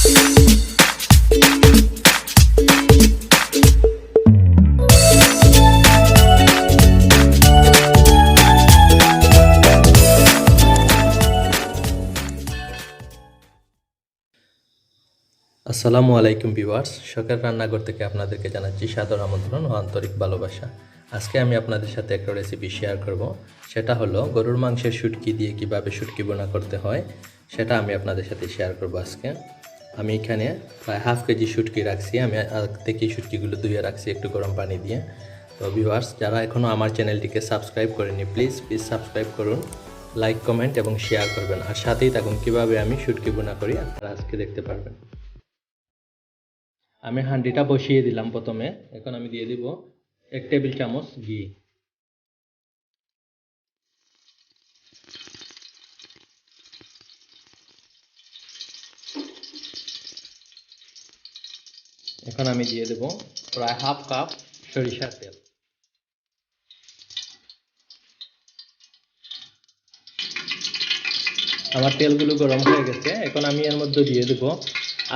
আসসালামু আলাইকুম ভিউয়ার্স, শখের রান্নাঘর থেকে আপনাদেরকে জানাচ্ছি সাদর আমন্ত্রণ ও আন্তরিক ভালোবাসা। আজকে আমি আপনাদের সাথে একটা রেসিপি শেয়ার করব। সেটা হলো গরুর মাংসের শুটকি দিয়ে কীভাবে শুটকি বোনা করতে হয়, সেটা আমি আপনাদের সাথে শেয়ার করব আজকে। আমি এখানে প্রায় হাফ কেজি শুটকি রাখছি। আমি থেকে শুটকিগুলো ধুয়ে রাখছি একটু গরম পানি দিয়ে। তো ভিউয়ার্স যারা এখনও আমার চ্যানেলটিকে সাবস্ক্রাইব করেনি প্লিজ প্লিজ সাবস্ক্রাইব করুন লাইক কমেন্ট এবং শেয়ার করবেন। আর সাথেই থাকুন, কীভাবে আমি শুটকি বোনা করি আপনারা আজকে দেখতে পারবেন। আমি হাঁডিটা বসিয়ে দিলাম প্রথমে। এখন আমি দিয়ে দিব এক টেবিল চামচ ঘি। এখন আমি দিয়ে দেব প্রায় হাফ কাপ সরিষার তেল। আমার তেলগুলো গরম হয়ে গেছে। এখন আমি এর মধ্যে দিয়ে দেবো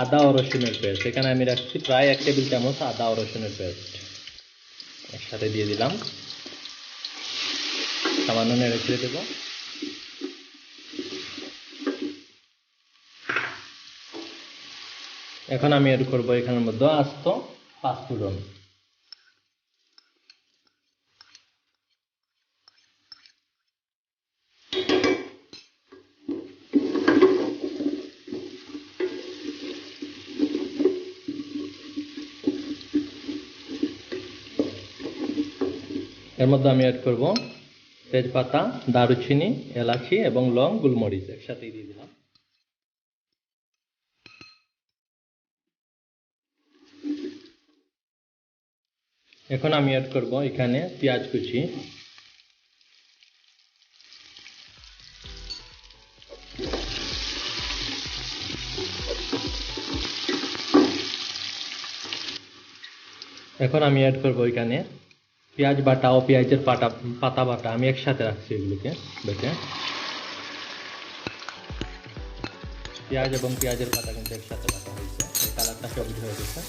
আদা ও রসুনের পেস্ট। এখানে আমি রাখছি প্রায় এক টেবিল চামচ আদা ও রসুনের পেস্ট। একসাথে দিয়ে দিলাম। সামান্য নেড়ে ছেড়ে দেবো। এখন আমি এর করব এখানের মধ্যে আস্ত পাঁচফোড়ন। এর মধ্যে আমি অ্যাড করব তেজপাতা, দারুচিনি, এলাচি এবং লং গোলমরিচ একসাথেই দিয়ে দিলাম। এখন আমি অ্যাড করব এখানে পেঁয়াজ কুচি। এখন আমি অ্যাড করব এখানে পেঁয়াজ বাটা ও পেঁয়াজের পাতা পাতা বাটা। আমি একসাথে রাখছি এগুলোকে, বেটে। পেঁয়াজ এবং পেঁয়াজের পাতা কিন্তু একসাথে বাটা হয়েছে। কালারটা সবুজ হয়ে গেছে।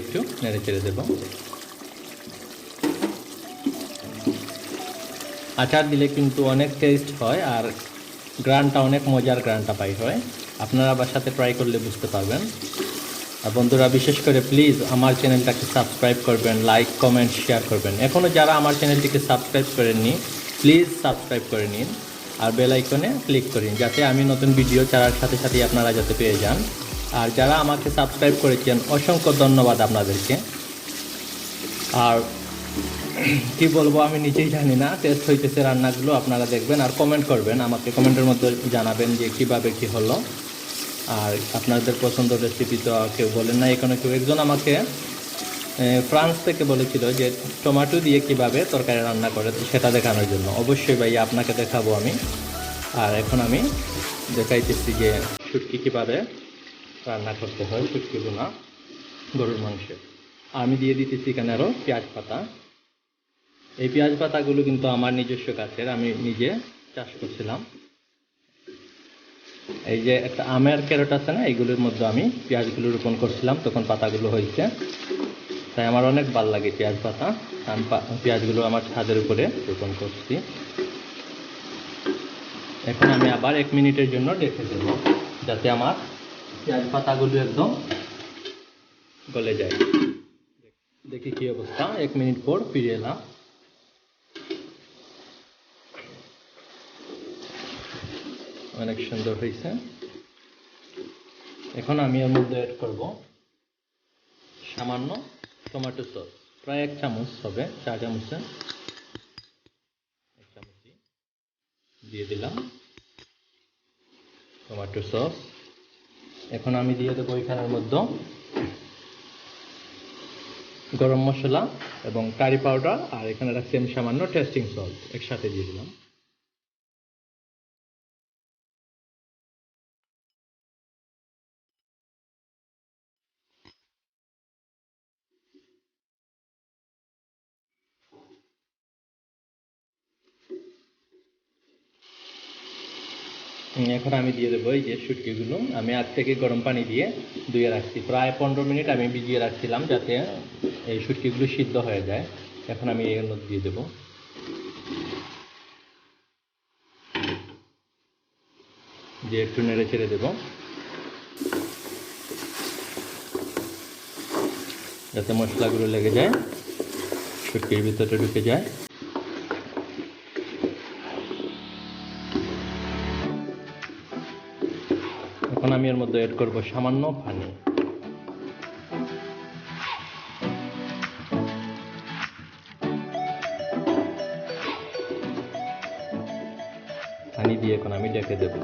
একটু নেড়ে চেড়ে দেবো। আচার দিলে কিন্তু অনেক টেস্ট হয় আর গ্রানটা অনেক মজার গ্রানটা পাই হয়। আপনারা বাসাতে ট্রাই করলে বুঝতে পারবেন। আর বন্ধুরা, বিশেষ করে প্লিজ আমার চ্যানেলটাকে সাবস্ক্রাইব করবেন লাইক কমেন্ট শেয়ার করবেন। এখনও যারা আমার চ্যানেলটিকে সাবস্ক্রাইব করেননি প্লিজ সাবস্ক্রাইব করে নিন। আর বেল আইকনে ক্লিক করিন যাতে আমি নতুন ভিডিও ছাড়ার সাথে সাথেই আপনারা যাতে পেয়ে যান। আর যারা আমাকে সাবস্ক্রাইব করেছেন, অসংখ্য ধন্যবাদ আপনাদেরকে। আর কি বলব, আমি নিজেই জানি না টেস্ট হইতেছে রান্নাগুলো, আপনারা দেখবেন আর কমেন্ট করবেন। আমাকে কমেন্টের মধ্যে জানাবেন যে কীভাবে কি হলো। আর আপনাদের পছন্দ রেসিপি তো কেউ বলেন না এখানে কেউ। একজন আমাকে ফ্রান্স থেকে বলেছিল যে টমেটো দিয়ে কীভাবে তরকারি রান্না করে সেটা দেখানোর জন্য। অবশ্যই ভাই আপনাকে দেখাবো আমি। আর এখন আমি দেখাইতেছি যে শুটকি কীভাবে রান্না করতে হয় শুটকিগুলো গরুর মাংসে। আমি দিয়ে দিতেছি এখানে আরও পেঁয়াজ পাতা। এই পেঁয়াজ পাতাগুলো কিন্তু আমার নিজস্ব গাছের, আমি নিজে চাষ করছিলাম। এই যে একটা আমের ক্যারট আছে না এইগুলোর মধ্যে আমি পেঁয়াজগুলো রোপণ করছিলাম, তখন পাতাগুলো হয়েছে। তাই আমার অনেক ভালো লাগে পেঁয়াজ পাতা। আমি পেঁয়াজগুলো আমার ছাদের উপরে রোপণ করছি। এখন আমি আবার এক মিনিটের জন্য রেখে দেব, যাতে আমার পেঁয়াজ পাতাগুলো একদম গলে যায়। দেখি কি অবস্থা, এক মিনিট পর ফিরে এলাম। অনেক সুন্দর হয়েছে। এখন আমি এর মধ্যে অ্যাড করব সামান্য টমেটো সস প্রায় এক চামচ হবে চা চামচে। এক চামচই দিয়ে দিলাম টমেটো সস এখন আমি দিয়ে দেবো এখানের মধ্যে গরম মশলা এবং কারি পাউডার আর এখানে রাখছি আমি সামান্য টেস্টিং সল্ট একসাথে দিয়ে দিলাম। এখন আমি দিয়ে দেবো এই যে শুটকিগুলো। আমি আগ থেকে গরম পানি দিয়ে ধুয়ে রাখছি। প্রায় পনেরো মিনিট আমি ভিজিয়ে রাখছিলাম যাতে এই শুটকিগুলো সিদ্ধ হয়ে যায়। এখন আমি এর মধ্যে দিয়ে দেবো। দিয়ে একটু নেড়ে ছেড়ে দেবো। যাতে মশলাগুলো লেগে যায়, শুটকির ভিতরে ঢুকে যায়। এখন আমি এর মধ্যে অ্যাড করব সামান্য পানি। পানি দিয়ে এখন আমি ডেকে দেব।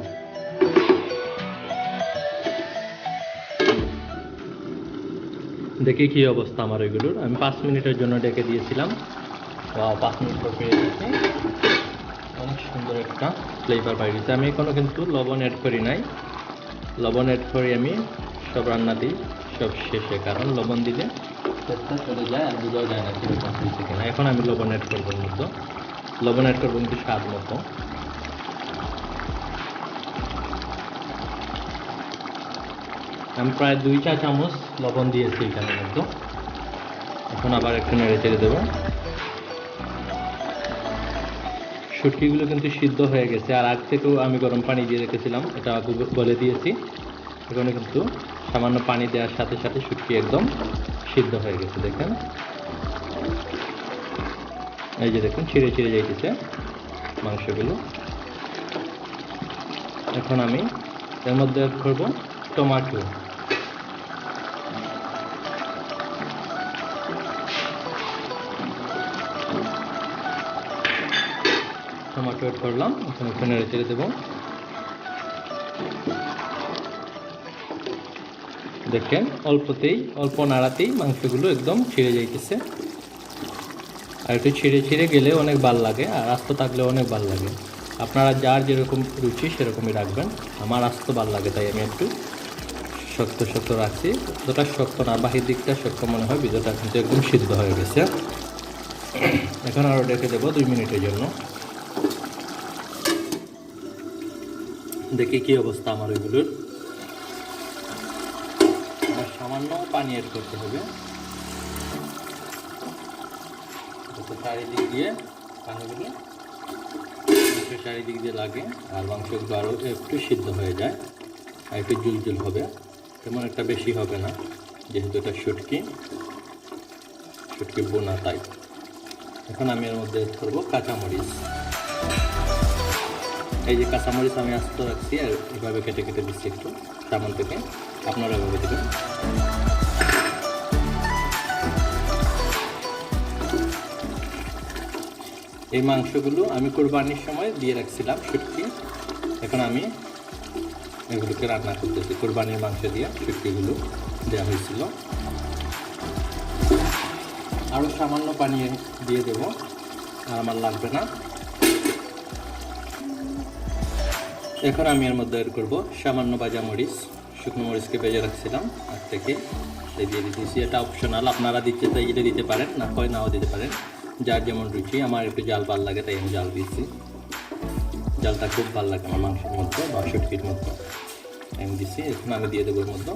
দেখি কি অবস্থা আমার ওইগুলোর আমি পাঁচ মিনিটের জন্য ডেকে দিয়েছিলাম। পাঁচ মিনিট পর পেয়ে গেছি। অনেক সুন্দর একটা ফ্লেভার বাইরেছে আমি এখনও কিন্তু লবণ অ্যাড করি নাই। লবণ অ্যাড করি আমি, সব রান্না দিই, সব শেষে, কারণ লবণ দিলে টেস্টটা চলে যায় আর বোঝাও যায় না কীরকম হয়েছে কিনা। এখন আমি লবণ অ্যাড করব মতো লবণ অ্যাড করব কিন্তু স্বাদ মতো। আমি প্রায় দুই চা চামচ লবণ দিয়েছি এখানে মধ্যে। এখন আবার একটু নেড়ে চেড়ে দেবো। শুটকিগুলো কিন্তু সিদ্ধ হয়ে গেছে। আর আগ থেকেও আমি গরম পানি দিয়ে রেখেছিলাম, এটা বলে দিয়েছি। এখানে কিন্তু সামান্য পানি দেওয়ার সাথে সাথে শুটকি একদম সিদ্ধ হয়ে গেছে, দেখেন। এই যে দেখুন, ছিঁড়ে ছিঁড়ে যাইতেছে মাংসগুলো। এখন আমি এর মধ্যে অ্যাড করব টমাটো। টমাটো অ্যাড করলাম। এখন একটু নেড়ে চেড়ে দেবো। দেখেন, অল্পতেই, অল্প নাড়াতেই মাংসগুলো একদম ছিঁড়ে যাইতেছে। আর একটু ছিঁড়ে ছিঁড়ে গেলে অনেক ভালো লাগে, আর আস্ত থাকলে অনেক ভালো লাগে। আপনারা যার যেরকম রুচি, সেরকমই রাখবেন। আমার আস্ত ভালো লাগে, তাই আমি একটু শক্ত শক্ত রাখছি। যতটা শক্ত না, বাহির দিকটা শক্ত মনে হয়, ভিতরটা কিন্তু একদম সিদ্ধ হয়ে গেছে। এখন আরও ডেকে দেবো দুই মিনিটের জন্য। দেখি কি অবস্থা আমার ওইগুলোর। আমার সামান্য পানি অ্যাড করতে হবে। চারিদিক দিয়ে পানিগুলো চারিদিক দিয়ে লাগে আর মাংসগুলো আরও একটু সিদ্ধ হয়ে যায় আর একটু জুল জুল হবে। তেমন একটা বেশি হবে না, যেহেতু এটা শুটকি। শুটকি বোনা তাই। এখন আমি এর মধ্যে করব কাঁচামরিচ। এই যে কাঁচামরিচ আমি আস্ত রাখছি আর এভাবে কেটে কেটে দিচ্ছি একটু সামন থেকে। আপনারা এভাবে দেবেন। এই মাংসগুলো আমি কোরবানির সময় দিয়ে রাখছিলাম শুটকি। এখন আমি এগুলোকে রান্না করতেছি, কোরবানির মাংস দিয়ে শুটকিগুলো দেওয়া হয়েছিল। আরও সামান্য পানি দিয়ে দেব, আর আমার লাগবে না। এখন আমি এর মধ্যে এর করব সামান্য ভাজা মরিচ, শুকনো মরিচকে ভেজে রাখছিলাম, আর থেকে দিয়ে দিতেছি। এটা অপশনাল আপনারা দিতে এটা দিতে পারেন, না হয় নাও দিতে পারেন। যার যেমন রুচি, আমার একটু জাল ভালো লাগে তাই আমি জাল দিচ্ছি। জালটা খুব ভালো লাগে আমার মাংসের মধ্যে বা শুটকির মধ্যে। আমি দিচ্ছি, এখন আমি দিয়ে দেবো এর মধ্যে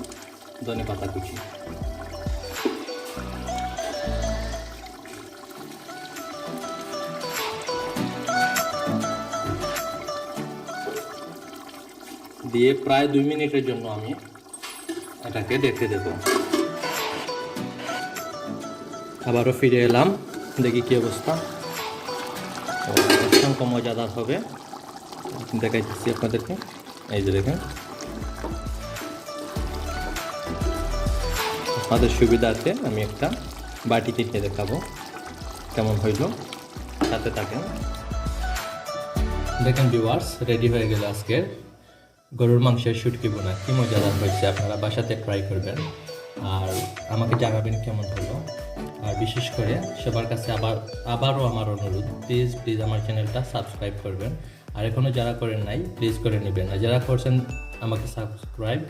ধনে পাতা কুচি। দিয়ে প্রায় দুই মিনিটের জন্য আমি এটাকে রেখে দেব। আবারও ফিরে এলাম, দেখি কি অবস্থা। অসংখ্য মজাদার হবে। দেখাইতেছি আপনাদেরকে। এই যে দেখেন। আপনাদের সুবিধার্থে আমি একটা বাটিতে খেয়ে দেখাবো, কেমন হইল। সাথে থাকেন। দেখেন ভিউয়ার্স রেডি হয়ে গেল আজকের গরুর মাংসের শুটকি বোনা, কি মজাদার হয়েছে? আপনারা বাসাতে ট্রাই করবেন। আর আমাকে জানাবেন কেমন হলো। আর বিশেষ করে সবার কাছে আবার, আবারও আমার অনুরোধ প্লিজ প্লিজ আমার চ্যানেলটা সাবস্ক্রাইব করবেন। আর এখনও যারা করেন নাই প্লিজ করে নেবেন। আর যারা করছেন, আমাকে সাবস্ক্রাইব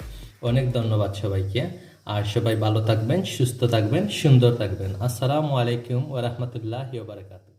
অনেক ধন্যবাদ সবাইকে। আর সবাই ভালো থাকবেন, সুস্থ থাকবেন, সুন্দর থাকবেন। আসসালামু আলাইকুম ওরহমতুল্লাহ বারকাতুহ।